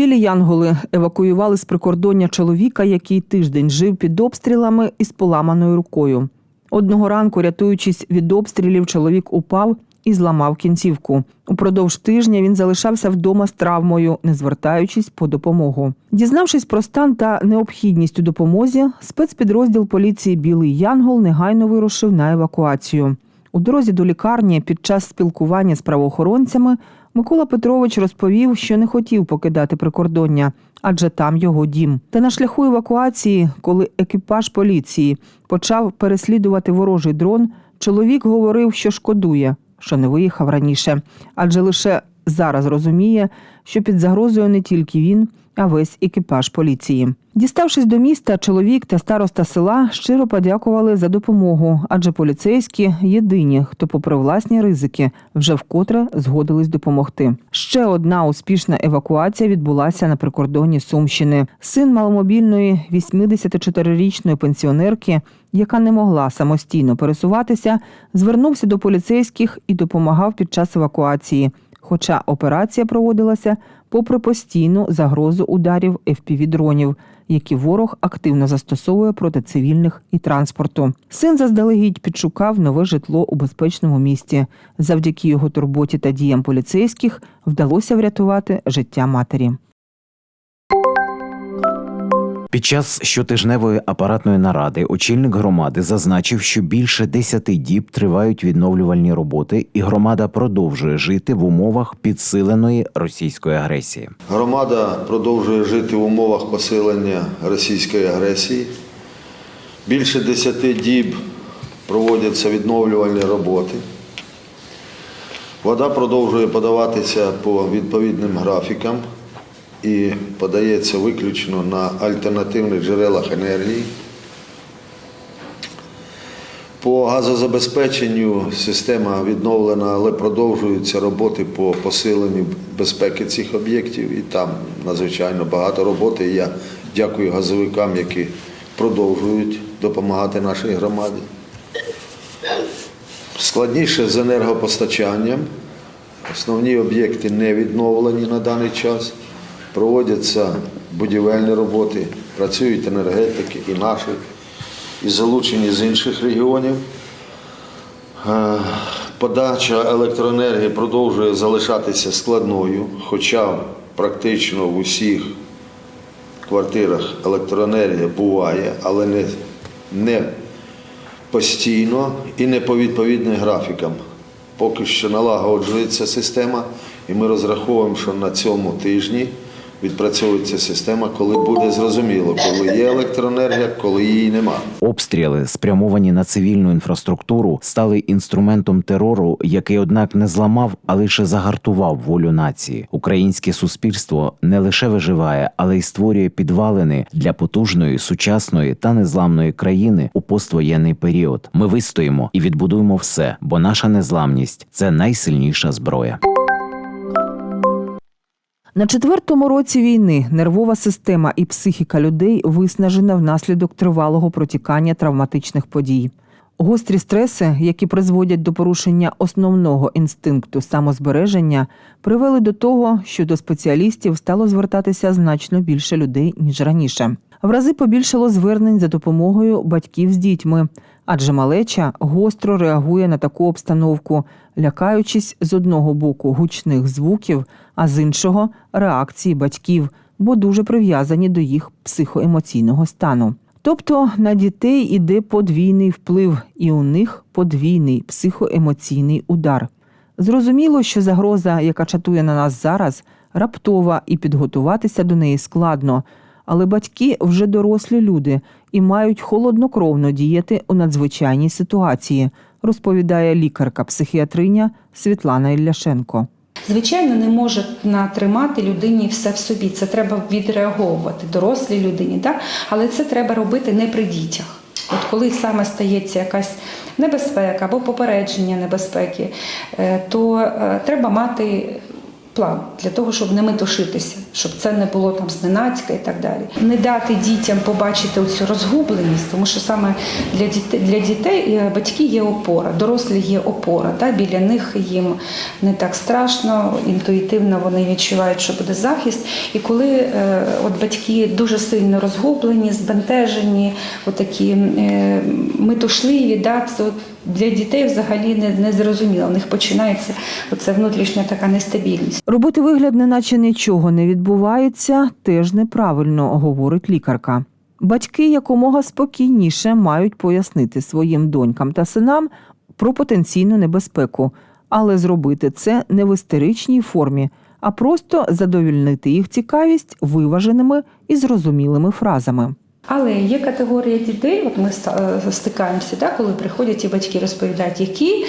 Білі Янголи евакуювали з прикордоння чоловіка, який тиждень жив під обстрілами із поламаною рукою. Одного ранку, рятуючись від обстрілів, чоловік упав і зламав кінцівку. Упродовж тижня він залишався вдома з травмою, не звертаючись по допомогу. Дізнавшись про стан та необхідність у допомозі, спецпідрозділ поліції Білий Янгол негайно вирушив на евакуацію. У дорозі до лікарні під час спілкування з правоохоронцями Микола Петрович розповів, що не хотів покидати прикордоння, адже там його дім. Та на шляху евакуації, коли екіпаж поліції почав переслідувати ворожий дрон, чоловік говорив, що шкодує, що не виїхав раніше, адже лише зараз розуміє, що під загрозою не тільки він, а весь екіпаж поліції. Діставшись до міста, чоловік та староста села щиро подякували за допомогу, адже поліцейські єдині, хто, попри власні ризики, вже вкотре згодились допомогти. Ще одна успішна евакуація відбулася на прикордонні Сумщини. Син маломобільної 84-річної пенсіонерки, яка не могла самостійно пересуватися, звернувся до поліцейських і допомагав під час евакуації. Хоча операція проводилася попри постійну загрозу ударів FPV-дронів, які ворог активно застосовує проти цивільних і транспорту. Син заздалегідь підшукав нове житло у безпечному місті. Завдяки його турботі та діям поліцейських вдалося врятувати життя матері. Під час щотижневої апаратної наради очільник громади зазначив, що більше десяти діб тривають відновлювальні роботи, і громада продовжує жити в умовах підсиленої російської агресії. Громада продовжує жити в умовах посилення російської агресії. Більше десяти діб проводяться відновлювальні роботи. Вода продовжує подаватися по відповідним графікам і подається виключно на альтернативних джерелах енергії. По газозабезпеченню система відновлена, але продовжуються роботи по посиленню безпеки цих об'єктів. І там надзвичайно багато роботи. Я дякую газовикам, які продовжують допомагати нашій громаді. Складніше з енергопостачанням. Основні об'єкти не відновлені на даний час. Проводяться будівельні роботи, працюють енергетики і наші, і залучені з інших регіонів. Е, Подача електроенергії продовжує залишатися складною, хоча практично в усіх квартирах електроенергія буває, але не, не постійно і не по відповідним графікам. Поки що налагоджується система, і ми розраховуємо, що на цьому тижні відпрацьовується система, коли буде зрозуміло, коли є електроенергія, коли її нема. Обстріли, спрямовані на цивільну інфраструктуру, стали інструментом терору, який, однак, не зламав, а лише загартував волю нації. Українське суспільство не лише виживає, але й створює підвалини для потужної, сучасної та незламної країни у поствоєнний період. Ми вистоїмо і відбудуємо все, бо наша незламність це найсильніша зброя. На четвертому році війни нервова система і психіка людей виснажена внаслідок тривалого протікання травматичних подій. Гострі стреси, які призводять до порушення основного інстинкту самозбереження, привели до того, що до спеціалістів стало звертатися значно більше людей ніж раніше. В рази побільшало звернень за допомогою батьків з дітьми, адже малеча гостро реагує на таку обстановку, лякаючись з одного боку гучних звуків, а з іншого реакції батьків, бо дуже прив'язані до їх психоемоційного стану. Тобто на дітей іде подвійний вплив, і у них подвійний психоемоційний удар. Зрозуміло, що загроза, яка чатує на нас зараз, раптова і підготуватися до неї складно, але батьки вже дорослі люди і мають холоднокровно діяти у надзвичайній ситуації, розповідає лікарка-психіатриня Світлана Ілляшенко. Звичайно, не може натримати людині все в собі. Це треба відреаговувати дорослій людині, так? але це треба робити не при дітях. От коли саме стається якась небезпека або попередження небезпеки, е, то е, треба мати план для того, щоб не метушитися, щоб це не було там зненацька і так далі. Не дати дітям побачити оцю розгубленість, тому що саме для дітей для дітей е, батьки є опора, дорослі є опора. Да? Біля них їм не так страшно, інтуїтивно вони відчувають, що буде захист. І коли е, от батьки дуже сильно розгублені, збентежені, отакі е, метушливі, да, це для дітей взагалі не, не зрозуміло. У них починається оця внутрішня така нестабільність. Робити вигляд, неначе нічого не відбувається, теж неправильно, говорить лікарка. Батьки якомога спокійніше мають пояснити своїм донькам та синам про потенційну небезпеку, але зробити це не в істеричній формі, а просто задовільнити їх цікавість виваженими і зрозумілими фразами. Але є категорія дітей, от ми е, стикаємося, да, коли приходять і батьки розповідають, які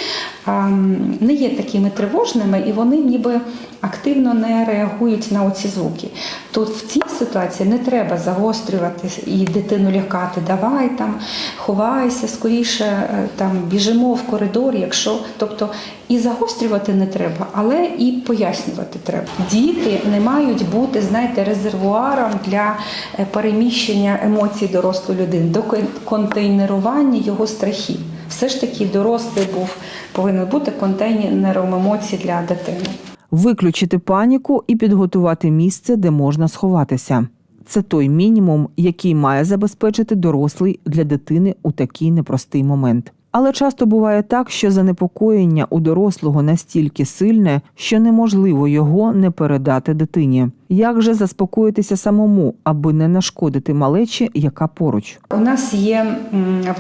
не є такими тривожними, і вони ніби активно не реагують на оці звуки. Тут в цій ситуації не треба загострювати і дитину лякати. Давай там, ховайся, скоріше е, там біжимо в коридор, якщо тобто і загострювати не треба, але і пояснювати треба. Діти не мають бути, знаєте, резервуаром для е, переміщення емоцій дорослої людини, до кон- контейнерування його страхів. Все ж таки дорослий був повинен бути контейнером емоцій для дитини. Виключити паніку і підготувати місце, де можна сховатися. Це той мінімум, який має забезпечити дорослий для дитини у такий непростий момент. Але часто буває так, що занепокоєння у дорослого настільки сильне, що неможливо його не передати дитині. Як же заспокоїтися самому, аби не нашкодити малечі, яка поруч? У нас є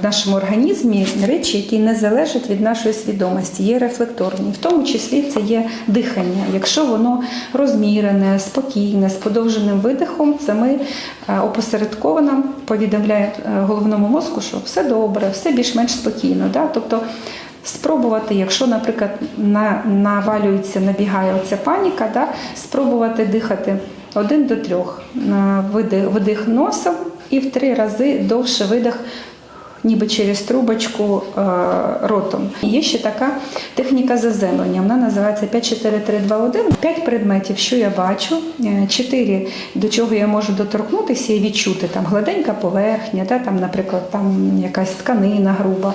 в нашому організмі речі, які не залежать від нашої свідомості, є рефлекторні. В тому числі це є дихання. Якщо воно розмірене, спокійне, з подовженим видихом, це ми е, опосередковано повідомляємо е, головному мозку, що все добре, все більш-менш спокійно. Да? Тобто Спробувати, якщо, наприклад, на, навалюється, набігає оця паніка, да, спробувати дихати один до трьох. Видих, видих носом і в три рази довше видих, ніби через трубочку е, ротом. Є ще така техніка заземлення. Вона називається 5-4-3-2-1. П'ять предметів, що я бачу, е, чотири, до чого я можу доторкнутися і відчути. Там гладенька поверхня, та, там, наприклад, там якась тканина груба.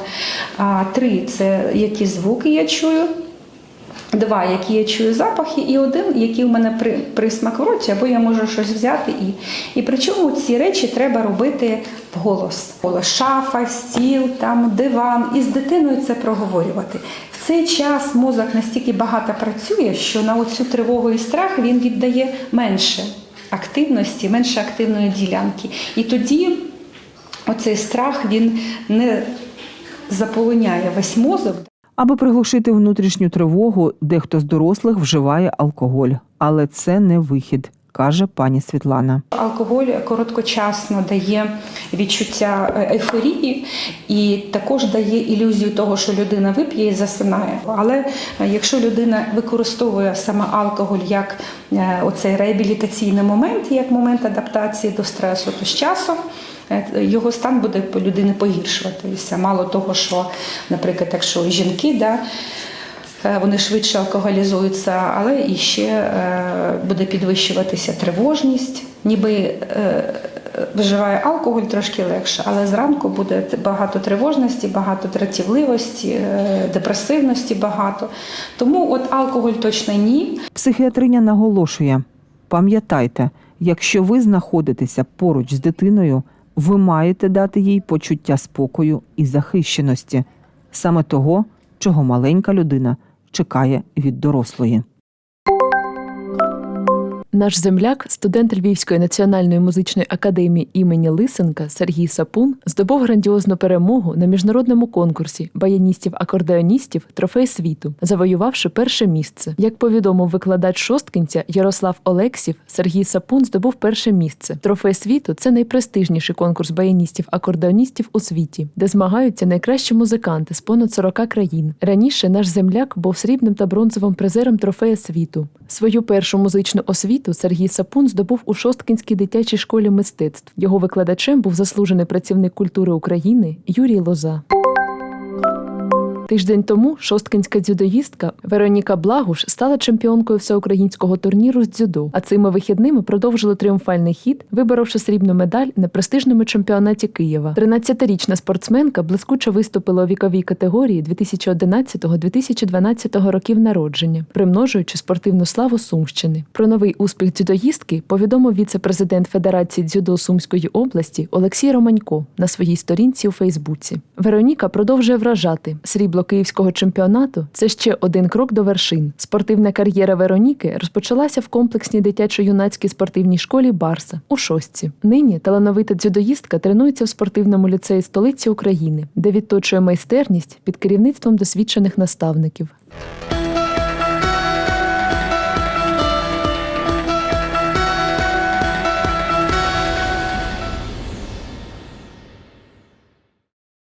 А три це які звуки я чую. Два, які я чую запахи, і один, який у мене при, присмак в роті, або я можу щось взяти. І, і причому ці речі треба робити вголос. Голос шафа, стіл, там, диван, і з дитиною це проговорювати. В цей час мозок настільки багато працює, що на оцю тривогу і страх він віддає менше активності, менше активної ділянки. І тоді оцей страх він не заполоняє весь мозок. Аби приглушити внутрішню тривогу, дехто з дорослих вживає алкоголь, але це не вихід, каже пані Світлана. Алкоголь короткочасно дає відчуття е, ейфорії і також дає ілюзію того, що людина вип'є і засинає. Але е, якщо людина використовує саме алкоголь як е, оцей реабілітаційний момент, як момент адаптації до стресу, то з часом його стан буде людини погіршуватися. Мало того, що, наприклад, якщо жінки, да, вони швидше алкоголізуються, але і ще е, буде підвищуватися тривожність, ніби е, вживає алкоголь трошки легше, але зранку буде багато тривожності, багато дратівливості, е, депресивності багато. Тому от алкоголь точно ні. Психіатриня наголошує: пам'ятайте, якщо ви знаходитеся поруч з дитиною, ви маєте дати їй почуття спокою і захищеності, саме того, чого маленька людина чекає від дорослої. Наш земляк, студент Львівської національної музичної академії імені Лисенка Сергій Сапун здобув грандіозну перемогу на міжнародному конкурсі баяністів-акордеоністів Трофей світу, завоювавши перше місце. Як повідомив викладач шосткинця Ярослав Олексів, Сергій Сапун здобув перше місце. Трофей світу це найпрестижніший конкурс баяністів-акордеоністів у світі, де змагаються найкращі музиканти з понад 40 країн. Раніше наш земляк був срібним та бронзовим призером трофея світу. Свою першу музичну освіту Сергій Сапун здобув у Шосткінській дитячій школі мистецтв. Його викладачем був заслужений працівник культури України Юрій Лоза. Тиждень тому шосткинська дзюдоїстка Вероніка Благуш стала чемпіонкою всеукраїнського турніру з дзюдо, а цими вихідними продовжили тріумфальний хід, виборовши срібну медаль на престижному чемпіонаті Києва. 13-річна спортсменка блискуче виступила у віковій категорії 2011-2012 років народження, примножуючи спортивну славу Сумщини. Про новий успіх дзюдоїстки повідомив віце-президент Федерації дзюдо Сумської області Олексій Романько на своїй сторінці у Фейсбуці. Вероніка продовжує вражати срібло київського чемпіонату. Це ще один крок до вершин. Спортивна кар'єра Вероніки розпочалася в комплексній дитячо-юнацькій спортивній школі Барса у шостці. Нині талановита дзюдоїстка тренується в спортивному ліцеї столиці України, де відточує майстерність під керівництвом досвідчених наставників.